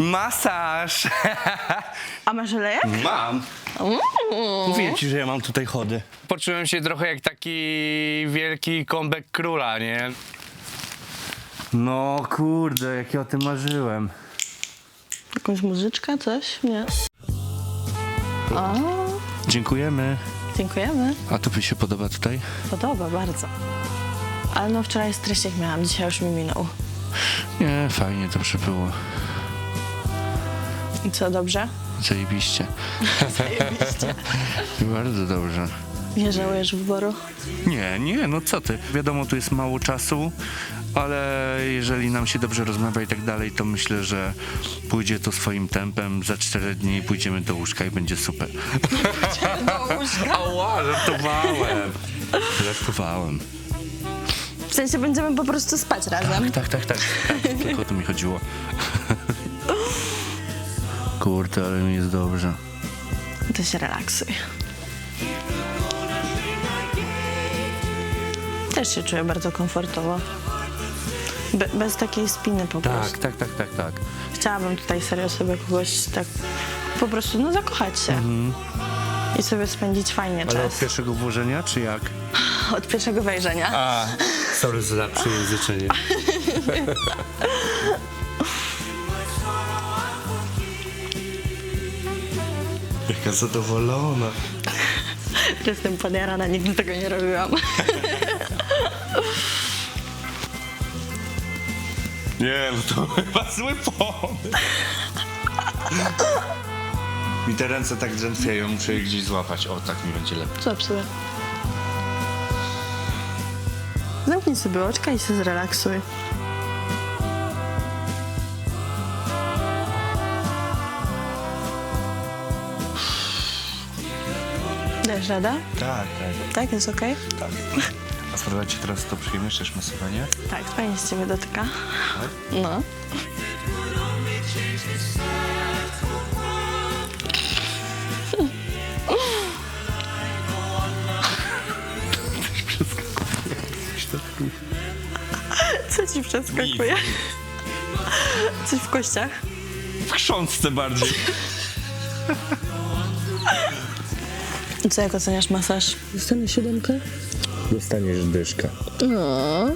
Masaż! A masz lejek? Mam. Mówię ci, że ja mam tutaj chody. Poczułem się trochę jak taki wielki comeback króla, nie? No kurde, jak ja o tym marzyłem. Jakąś muzyczkę, coś? Nie. O, Dziękujemy. dziękujemy. A tobie się podoba tutaj? Podoba bardzo. Ale no wczoraj streściek miałam, dzisiaj już mi minął. Nie, fajnie dobrze było. I co, dobrze? Zajebiście. Zajebiście. Bardzo dobrze. Nie żałujesz wyboru? Nie, nie, no co ty. Wiadomo, tu jest mało czasu, ale jeżeli nam się dobrze rozmawia i tak dalej, to myślę, że pójdzie to swoim tempem. Za cztery dni pójdziemy do łóżka i będzie super. Do łóżka. Ała, żartowałem. Żartowałem. W sensie będziemy po prostu spać razem. Tak, tak, tak, tak. Tylko o to mi chodziło. Kurde, ale mi jest dobrze. To się relaksuj. Też się czuję bardzo komfortowo. Be, bez takiej spiny po prostu. Tak, tak, tak, tak, tak. Chciałabym tutaj serio sobie kogoś tak po prostu no zakochać się. I sobie spędzić fajnie Ale od czas. pierwszego włożenia, czy jak? Od pierwszego wejrzenia. A, sorry za przejęzyczenie. Jaka zadowolona. Jestem podjarana, nigdy tego nie robiłam. Nie, no to chyba zły pomysł. Mi te ręce tak drętwieją, muszę je gdzieś złapać. O, tak mi będzie lepiej. Złap sobie. Zamknij sobie oczka i się zrelaksuj. Dasz radę? Tak, tak, Tak, jest okej? tak. A sprawdza ci teraz to przyjemność, też masowanie? Tak, fajnie z ciebie dotyka. No. Co ci przeskakuje? Coś w kościach? W chrząstce bardziej. I co, jak oceniasz masaż? Dostanę siódemkę? Dostaniesz dyszkę. No.